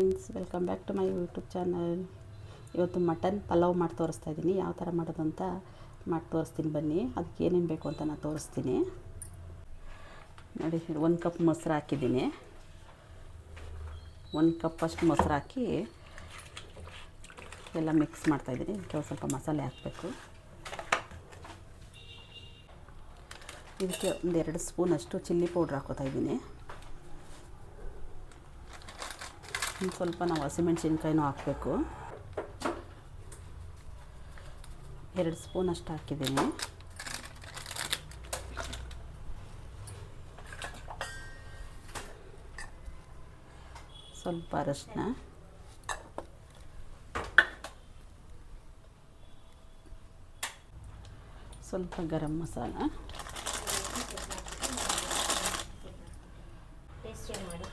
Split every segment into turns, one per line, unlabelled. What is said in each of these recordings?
Friends, welcome back to my YouTube channel. ಇವತ್ತು mutton pulao ಮಾಡಿ ತೋರಿಸ್ತಾ ಇದ್ದೀನಿ. ಯಾವ ಥರ ಮಾಡೋದು ಅಂತ ಮಾಡಿ ತೋರಿಸ್ತೀನಿ ಬನ್ನಿ. ಅದಕ್ಕೆ ಏನೇನು ಬೇಕು ಅಂತ ನಾನು ತೋರಿಸ್ತೀನಿ. ನೋಡಿ, ಒಂದು ಕಪ್ ಮೊಸರು ಹಾಕಿದ್ದೀನಿ. ಒಂದು ಕಪ್ ಅಷ್ಟು ಮೊಸರು ಹಾಕಿ ಎಲ್ಲ ಮಿಕ್ಸ್ ಮಾಡ್ತಾಯಿದ್ದೀನಿ ಇದಕ್ಕೆ ಸ್ವಲ್ಪ ಮಸಾಲೆ ಹಾಕಬೇಕು. ಇದಕ್ಕೆ ಒಂದೆರಡು ಸ್ಪೂನಷ್ಟು ಚಿಲ್ಲಿ ಪೌಡ್ರ್ ಹಾಕೋತಾ ಇದ್ದೀನಿ. ಒಂದು ಸ್ವಲ್ಪ ನಾವು ಹಸಿಮೆಣ್ಸಿನ್ಕಾಯಿನೂ ಹಾಕಬೇಕು. ಎರಡು ಸ್ಪೂನ್ ಅಷ್ಟು ಹಾಕಿದ್ದೀನಿ. ಸ್ವಲ್ಪ ಅರಶಿನ. ಸ್ವಲ್ಪ ಗರಂ ಮಸಾಲ
ಟೇಸ್ಟ್ ಮಾಡಿ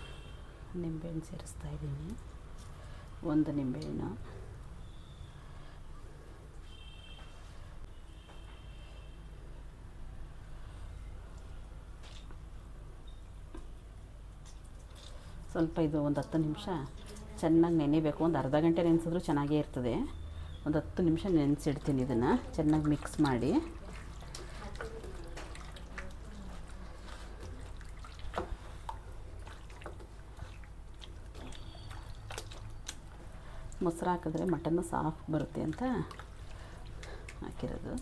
ನಿಂಬೆಹಣ್ಣು ಸೇರಿಸ್ತಾ ಇದ್ದೀನಿ. ಒಂದು ನಿಂಬೆಹಣ್ಣು ಸ್ವಲ್ಪ ಇದು ಒಂದು ಹತ್ತು ನಿಮಿಷ ಚೆನ್ನಾಗಿ ನೆನೆಬೇಕು. ಒಂದು ಅರ್ಧ ಗಂಟೆ ನೆನೆಸಿದ್ರು ಚೆನ್ನಾಗೇ ಇರ್ತದೆ. ಒಂದು ಹತ್ತು ನಿಮಿಷ ನೆನೆಸಿಡ್ತೀನಿ ಇದನ್ನು. ಚೆನ್ನಾಗಿ ಮಿಕ್ಸ್ ಮಾಡಿ. ಮೊಸರು ಹಾಕಿದ್ರೆ ಮಟನ್ನು ಸಾಫ್ಟ್ ಬರುತ್ತೆ ಅಂತ ಹಾಕಿರೋದು.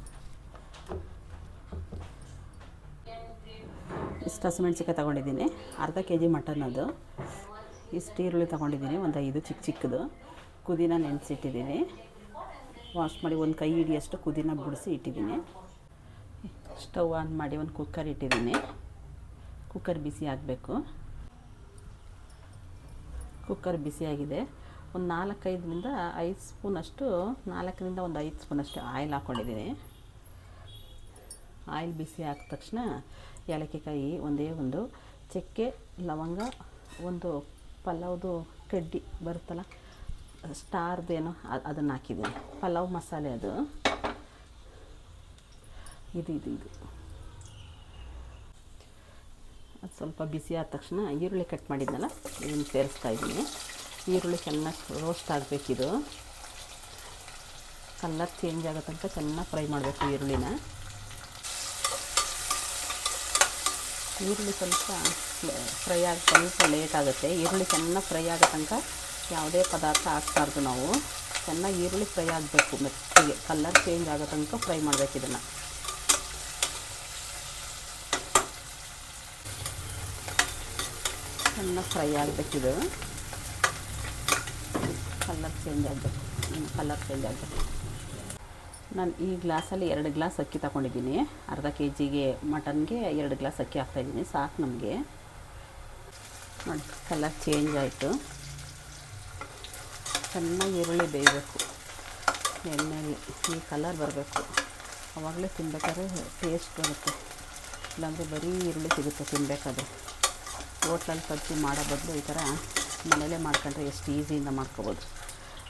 ಇಷ್ಟು ಹಸಿಮೆಣ್ಸಿಕಾಯಿ ತೊಗೊಂಡಿದ್ದೀನಿ. ಅರ್ಧ ಕೆ ಜಿ ಮಟನ್ ಅದು. ಇಷ್ಟು ಈರುಳ್ಳಿ ತೊಗೊಂಡಿದ್ದೀನಿ, ಒಂದು ಐದು ಚಿಕ್ಕ ಚಿಕ್ಕದು. ಕುದಿನ ನೆನೆಸಿಟ್ಟಿದ್ದೀನಿ. ವಾಶ್ ಮಾಡಿ ಒಂದು ಕೈ ಹಿಡಿಯಷ್ಟು ಕುದಿನ ಬಿಡಿಸಿ ಇಟ್ಟಿದ್ದೀನಿ. ಸ್ಟವ್ ಆನ್ ಮಾಡಿ ಒಂದು ಕುಕ್ಕರ್ ಇಟ್ಟಿದ್ದೀನಿ. ಕುಕ್ಕರ್ ಬಿಸಿ ಆಗಬೇಕು. ಕುಕ್ಕರ್ ಬಿಸಿಯಾಗಿದೆ ಒಂದು ನಾಲ್ಕೈದರಿಂದ ಐದು ಸ್ಪೂನಷ್ಟು, ನಾಲ್ಕರಿಂದ ಒಂದು ಐದು ಸ್ಪೂನಷ್ಟು ಆಯಿಲ್ ಹಾಕ್ಕೊಂಡಿದ್ದೀನಿ. ಆಯಿಲ್ ಬಿಸಿ ಹಾಕಿದ ತಕ್ಷಣ ಏಲಕ್ಕಿಕಾಯಿ ಒಂದೇ ಒಂದು, ಚಕ್ಕೆ, ಲವಂಗ, ಒಂದು ಪಲಾವ್ದು ಕಡ್ಡಿ ಬರುತ್ತಲ್ಲ ಸ್ಟಾರ್ದೇನೋ ಅದನ್ನು ಹಾಕಿದ್ದೀನಿ. ಪಲಾವ್ ಮಸಾಲೆ ಅದು. ಇದು ಇದು ಇದು. ಅದು ಸ್ವಲ್ಪ ಬಿಸಿ ಆದ ತಕ್ಷಣ ಈರುಳ್ಳಿ ಕಟ್ ಮಾಡಿದ್ನಲ್ಲ, ಇದನ್ನು ಸೇರಿಸ್ತಾ ಇದ್ದೀನಿ. ಈರುಳ್ಳಿ ಚೆನ್ನಾಗಿ ರೋಸ್ಟ್ ಆಗಬೇಕಿದು ಕಲ್ಲರ್ ಚೇಂಜ್ ಆಗೋ ತನಕ ಚೆನ್ನಾಗಿ ಫ್ರೈ ಮಾಡಬೇಕು ಈರುಳ್ಳಿನ. ಈರುಳ್ಳಿ ಸ್ವಲ್ಪ ಫ್ರೈ ಆಗಿ ಸ್ವಲ್ಪ ಲೇಟ್ ಆಗುತ್ತೆ. ಈರುಳ್ಳಿ ಚೆನ್ನಾಗಿ ಫ್ರೈ ಆಗೋ ತನಕ ಯಾವುದೇ ಪದಾರ್ಥ ಹಾಕ್ಬಾರ್ದು ನಾವು. ಚೆನ್ನಾಗಿ ಈರುಳ್ಳಿ ಫ್ರೈ ಆಗಬೇಕು ಮೆತ್ತಿಗೆ. ಕಲ್ಲರ್ ಚೇಂಜ್ ಆಗೋ ತನಕ ಫ್ರೈ ಮಾಡಬೇಕು ಇದನ್ನು. ಚೆನ್ನಾಗಿ ಫ್ರೈ ಆಗಬೇಕಿದು ಕಲರ್ ಚೇಂಜ್ ಆಗಬೇಕು ಕಲರ್ ಚೇಂಜ್ ಆಗಬೇಕು ನಾನು ಈ ಗ್ಲಾಸಲ್ಲಿ ಎರಡು ಗ್ಲಾಸ್ ಅಕ್ಕಿ ತಗೊಂಡಿದ್ದೀನಿ. ಅರ್ಧ ಕೆ ಜಿಗೆ ಮಟನ್ಗೆ ಎರಡು ಗ್ಲಾಸ್ ಅಕ್ಕಿ ಹಾಕ್ತಾಯಿದ್ದೀನಿ. ಸಾಕು ನಮಗೆ. ನೋಡಿ, ಕಲರ್ ಚೇಂಜ್ ಆಯಿತು. ಚೆನ್ನಾಗಿ ಈರುಳ್ಳಿ ಬೇಯಬೇಕು. ಎಣ್ಣೆಯಲ್ಲಿ ಈ ಕಲರ್ ಬರಬೇಕು. ಅವಾಗಲೇ ತಿನ್ಬೇಕಾದ್ರೆ ಟೇಸ್ಟ್ ಬರುತ್ತೆ. ಇಲ್ಲಾಂದರೆ ಬರೀ ಈರುಳ್ಳಿ ಸಿಗುತ್ತೆ ತಿನ್ನಬೇಕಾದ್ರೆ ಹೋಟ್ಲಲ್ಲಿ ಕಟ್ಟಿ ಮಾಡೋ ಬದಲು ಈ ಥರ ಮನೇಲೇ ಮಾಡ್ಕೊಂಡ್ರೆ ಎಷ್ಟು ಈಸಿಯಿಂದ ಮಾಡ್ಕೋಬೋದು.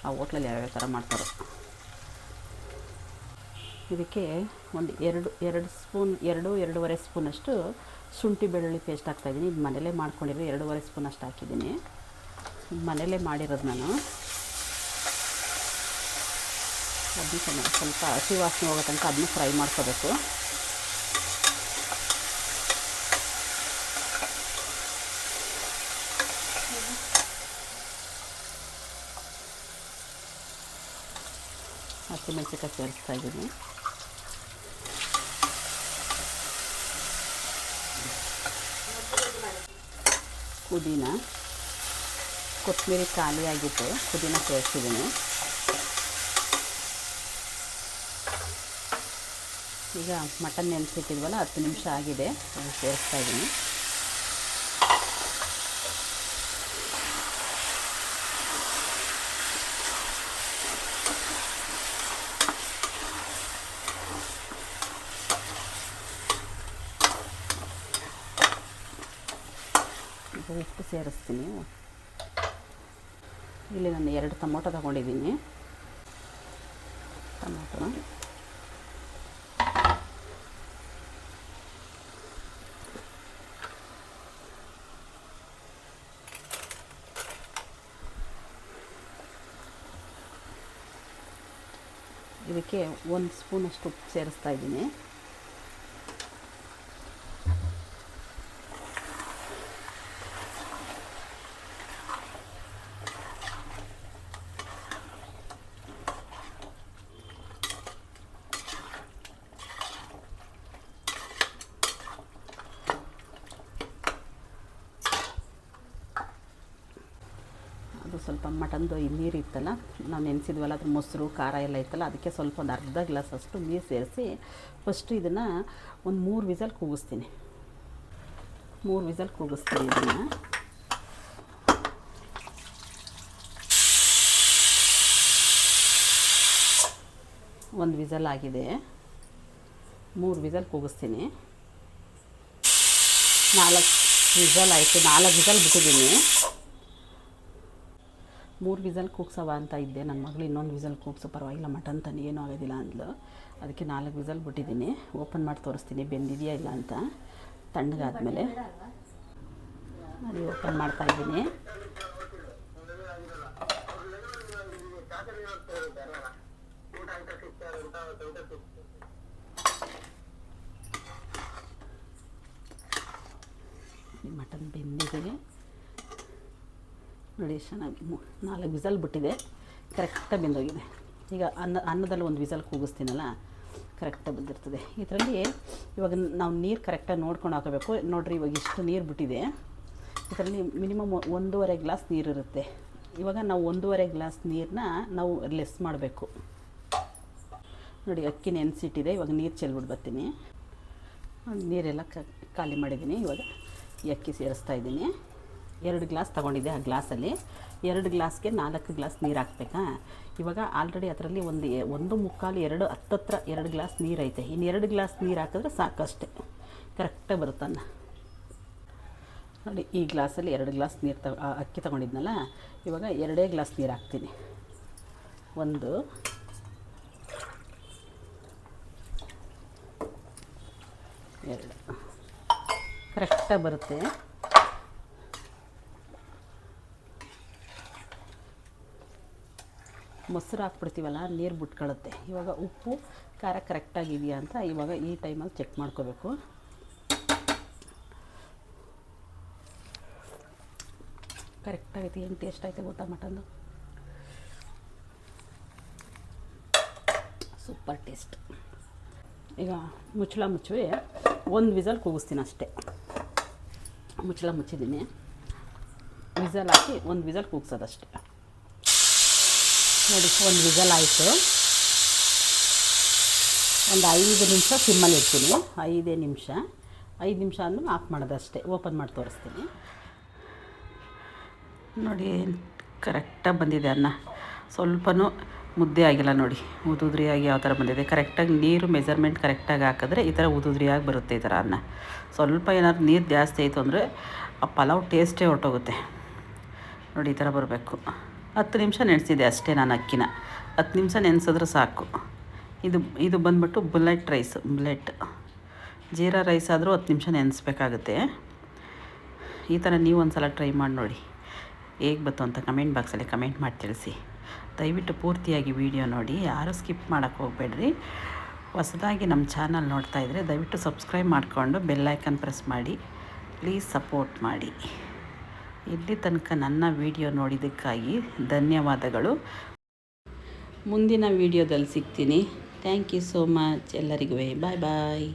ಆ ಹೋಟ್ಲಲ್ಲಿ ಯಾವ್ಯಾವ ಥರ ಮಾಡ್ತಾರೋ. ಇದಕ್ಕೆ ಒಂದು ಎರಡು ಎರಡು ಸ್ಪೂನ್, ಎರಡು, ಎರಡೂವರೆ ಸ್ಪೂನಷ್ಟು ಶುಂಠಿ ಬೆಳ್ಳುಳ್ಳಿ ಪೇಸ್ಟ್ ಹಾಕ್ತಾಯಿದ್ದೀನಿ. ಇದು ಮನೇಲೇ ಮಾಡ್ಕೊಂಡಿರೋ ಎರಡೂವರೆ ಸ್ಪೂನ್ ಅಷ್ಟು ಹಾಕಿದ್ದೀನಿ. ಮನೇಲೇ ಮಾಡಿರೋದು ನಾನು. ಅದನ್ನು ಸ್ವಲ್ಪ ಹಸಿ ವಾಸನೆ ಹೋಗೋ ತನಕ ಅದನ್ನು ಫ್ರೈ ಮಾಡ್ಕೋಬೇಕು. ಹಸಿಮೆಣಸಿಕಾಯಿ ಸೇರಿಸ್ತಾ ಇದ್ದೀನಿ. ಪುದೀನ, ಕೊತ್ತಂಬರಿ ಖಾಲಿಯಾಗಿತ್ತು ಪುದೀನ ಸೇರಿಸಿದ್ದೀನಿ ಈಗ ಮಟನ್ ನೆನೆಸಿಟ್ಟಿದ್ವಲ್ಲ, ಹತ್ತು ನಿಮಿಷ ಆಗಿದೆ ಅದು ಸೇರಿಸ್ತಾ ಇದ್ದೀನಿ. ಸೇರಿಸ್ತೀನಿ. ಇಲ್ಲಿ ನಾನು ಎರಡು ಟೊಮೊಟೊ ತಗೊಂಡಿದ್ದೀನಿ. ಟೊಮೊಟೊ. ಇದಕ್ಕೆ ಒಂದು ಸ್ಪೂನಷ್ಟು ಉಪ್ಪು ಸೇರಿಸ್ತಾ ಇದ್ದೀನಿ. ಸ್ವಲ್ಪ ಮಟನ್ದು ಈ ನೀರು ಇತ್ತಲ್ಲ, ನಾವು ನೆನೆಸಿದ್ವಲ್ಲ ಅದು ಮೊಸರು, ಖಾರ ಎಲ್ಲ ಇತ್ತಲ್ಲ, ಅದಕ್ಕೆ ಸ್ವಲ್ಪ ಒಂದು ಅರ್ಧ ಗ್ಲಾಸ್ ಅಷ್ಟು ನೀರು ಸೇರಿಸಿ ಫಸ್ಟು ಇದನ್ನು ಒಂದು ಮೂರು ವಿಸಲ್ ಕೂಗಿಸ್ತೀನಿ. ಮೂರು ವಿಸಲ್ ಕೂಗಿಸ್ತೀನಿ ಇದನ್ನು. ಒಂದು ವಿಸಲ್ ಆಗಿದೆ. ಮೂರು ವಿಸಲ್ ಕೂಗಿಸ್ತೀನಿ. ನಾಲ್ಕು ವಿಸಲ್ ಆಯಿತು, ನಾಲ್ಕು ವಿಸಲ್ ಬಿಟ್ಟಿದ್ದೀನಿ. ಮೂರು ವಿಸಲ್ ಕೂಗ್ಸವ ಅಂತ ಇದ್ದೆ. ನನ್ನ ಮಗಳು ಇನ್ನೊಂದು ವಿಸಲ್ ಕೂಗ್ಸೋ, ಪರವಾಗಿಲ್ಲ, ಮಟನ್ ತಾನೆ ಏನೂ ಆಗೋದಿಲ್ಲ ಅಂದ್ಲು. ಅದಕ್ಕೆ ನಾಲ್ಕು ವಿಸಲ್ ಬಿಟ್ಟಿದ್ದೀನಿ. ಓಪನ್ ಮಾಡಿ ತೋರಿಸ್ತೀನಿ, ಬೆಂದಿದೆಯಾ ಇಲ್ಲ ಅಂತ. ತಣ್ಣಗಾದ್ಮೇಲೆ ಅದು ಓಪನ್ ಮಾಡ್ತಾ ಇದ್ದೀನಿ. ಮಟನ್ ಬೆಂದಿದೆ. ನೋಡಿ, ಚೆನ್ನಾಗಿ ನಾಲ್ಕು ವಿಸಲ್ ಬಿಟ್ಟಿದೆ. ಕರೆಕ್ಟಾಗಿ ಬೆಂದೋಗಿದೆ. ಈಗ ಅನ್ನ ಅನ್ನದಲ್ಲಿ ಒಂದು ವಿಸಲ್ ಕೂಗಿಸ್ತೀನಲ್ಲ ಕರೆಕ್ಟಾಗಿ ಬಂದಿರ್ತದೆ. ಇದರಲ್ಲಿ ಇವಾಗ ನಾವು ನೀರು ಕರೆಕ್ಟಾಗಿ ನೋಡ್ಕೊಂಡು ಹಾಕೋಬೇಕು. ನೋಡಿರಿ, ಇವಾಗ ಇಷ್ಟು ನೀರು ಬಿಟ್ಟಿದೆ. ಇದರಲ್ಲಿ ಮಿನಿಮಮ್ ಒಂದೂವರೆ ಗ್ಲಾಸ್ ನೀರು ಇರುತ್ತೆ. ಇವಾಗ ನಾವು ಒಂದೂವರೆ ಗ್ಲಾಸ್ ನೀರನ್ನ ನಾವು ಲೆಸ್ ಮಾಡಬೇಕು. ನೋಡಿ, ಅಕ್ಕಿ ನೆನೆಸಿಟ್ಟಿದೆ. ಇವಾಗ ನೀರು ಚೆಲ್ಬಿಟ್ಟು ಬರ್ತೀನಿ. ನೀರೆಲ್ಲ ಖಾಲಿ ಮಾಡಿದ್ದೀನಿ. ಇವಾಗ ಈ ಅಕ್ಕಿ ಸೇರಿಸ್ತಾ ಇದ್ದೀನಿ. ಎರಡು ಗ್ಲಾಸ್ ತೊಗೊಂಡಿದ್ದೆ ಆ ಗ್ಲಾಸಲ್ಲಿ. ಎರಡು ಗ್ಲಾಸ್ಗೆ ನಾಲ್ಕು ಗ್ಲಾಸ್ ನೀರು ಹಾಕ್ಬೇಕಾ? ಇವಾಗ ಆಲ್ರೆಡಿ ಅದರಲ್ಲಿ ಒಂದು ಒಂದು ಮುಕ್ಕಾಲು ಎರಡು ಹತ್ತತ್ರ ಎರಡು ಗ್ಲಾಸ್ ನೀರು ಐತೆ. ಇನ್ನು ಎರಡು ಗ್ಲಾಸ್ ನೀರು ಹಾಕಿದ್ರೆ ಸಾಕಷ್ಟೇ. ಕರೆಕ್ಟಾಗಿ ಬರುತ್ತನ್ನ ನೋಡಿ, ಈ ಗ್ಲಾಸಲ್ಲಿ ಎರಡು ಗ್ಲಾಸ್ ನೀರು ತ ಅಕ್ಕಿ ತೊಗೊಂಡಿದ್ನಲ್ಲ, ಇವಾಗ ಎರಡೇ ಗ್ಲಾಸ್ ನೀರು ಹಾಕ್ತೀನಿ. ಒಂದು, ಎರಡು. ಕರೆಕ್ಟಾಗಿ ಬರುತ್ತೆ. ಮೊಸರು ಹಾಕ್ಬಿಡ್ತೀವಲ್ಲ ನೀರು ಬಿಟ್ಕೊಳ್ಳುತ್ತೆ ಇವಾಗ ಉಪ್ಪು, ಖಾರ ಕರೆಕ್ಟಾಗಿದೆಯಾ ಅಂತ ಇವಾಗ ಈ ಟೈಮಲ್ಲಿ ಚೆಕ್ ಮಾಡ್ಕೋಬೇಕು. ಕರೆಕ್ಟಾಗೈತೆ, ಏನು ಟೇಸ್ಟ್ ಆಯಿತು ಗೊತ್ತಾ ಮಟನ್ದು? Super taste. ಈಗ ಮುಚ್ಚಳ ಮುಚ್ಚಿ ಒಂದು ವಿಸಲ್ ಕೂಗಿಸ್ತೀನಿ ಅಷ್ಟೇ. ಮುಚ್ಚಳ ಮುಚ್ಚಿದ್ದೀನಿ. ವಿಸಲ್ ಹಾಕಿ ಒಂದು ವಿಸಲ್ ಕೂಗ್ಸೋದಷ್ಟೇ. ನೋಡಿ ಒಂದು ವಿಜಲ್ ಆಯಿತು. ಒಂದು ಐದು ನಿಮಿಷ ಸಿಮ್ಮಲ್ಲಿ ಇಡ್ತೀನಿ. ಐದೇ ನಿಮಿಷ. ಐದು ನಿಮಿಷ ಅಂದ್ರೆ ಆಫ್ ಮಾಡೋದಷ್ಟೇ. ಓಪನ್ ಮಾಡಿ ತೋರಿಸ್ತೀನಿ. ನೋಡಿ, ಕರೆಕ್ಟಾಗಿ ಬಂದಿದೆ ಅನ್ನ. ಸ್ವಲ್ಪನೂ ಮುದ್ದೆ ಆಗಿಲ್ಲ ನೋಡಿ. ಉದುದ್ರಿಯಾಗಿ ಯಾವ ಥರ ಬಂದಿದೆ. ಕರೆಕ್ಟಾಗಿ ನೀರು ಮೆಜರ್ಮೆಂಟ್ ಕರೆಕ್ಟಾಗಿ ಹಾಕಿದ್ರೆ ಈ ಥರ ಉದುದ್ರಿಯಾಗಿ ಬರುತ್ತೆ ಈ ಥರ ಅನ್ನ. ಸ್ವಲ್ಪ ಏನಾದ್ರು ನೀರು ಜಾಸ್ತಿ ಆಯಿತು ಅಂದರೆ ಆ ಪಲಾವ್ ಟೇಸ್ಟೇ ಹೊರಟೋಗುತ್ತೆ. ನೋಡಿ, ಈ ಥರ ಬರಬೇಕು. ಹತ್ತು ನಿಮಿಷ ನೆನೆಸಿದೆ ಅಷ್ಟೇ ನಾನು ಅಕ್ಕಿನ. ಹತ್ತು ನಿಮಿಷ ನೆನೆಸಿದ್ರೆ ಸಾಕು. ಇದು ಇದು ಬಂದ್ಬಿಟ್ಟು bullet rice, bullet. Jeera rice ಆದರೂ ಹತ್ತು ನಿಮಿಷ ನೆನೆಸ್ಬೇಕಾಗುತ್ತೆ. ಈ ಥರ ನೀವು ಒಂದು ಸಲ ಟ್ರೈ ಮಾಡಿ ನೋಡಿ. ಹೇಗೆ ಬಂತು ಅಂತ ಕಮೆಂಟ್ ಬಾಕ್ಸಲ್ಲಿ ಕಮೆಂಟ್ ಮಾಡಿ ತಿಳಿಸಿ. ದಯವಿಟ್ಟು ಪೂರ್ತಿಯಾಗಿ ವಿಡಿಯೋ ನೋಡಿ. ಯಾರೂ ಸ್ಕಿಪ್ ಮಾಡೋಕ್ಕೆ ಹೋಗಬೇಡ್ರಿ. ಹೊಸದಾಗಿ ನಮ್ಮ ಚಾನಲ್ ನೋಡ್ತಾ ಇದ್ದರೆ ದಯವಿಟ್ಟು ಸಬ್ಸ್ಕ್ರೈಬ್ ಮಾಡಿಕೊಂಡು ಬೆಲ್ಲೈಕನ್ ಪ್ರೆಸ್ ಮಾಡಿ. ಪ್ಲೀಸ್ ಸಪೋರ್ಟ್ ಮಾಡಿ. ಇಲ್ಲಿ ತನಕ ನನ್ನ ವಿಡಿಯೋ ನೋಡಿದ್ದಕ್ಕಾಗಿ ಧನ್ಯವಾದಗಳು. ಮುಂದಿನ ವಿಡಿಯೋದಲ್ಲಿ ಸಿಗ್ತೀನಿ. ಥ್ಯಾಂಕ್ ಯು ಸೋ ಮಚ್ ಎಲ್ಲರಿಗೂ ಬಾಯ್ ಬಾಯ್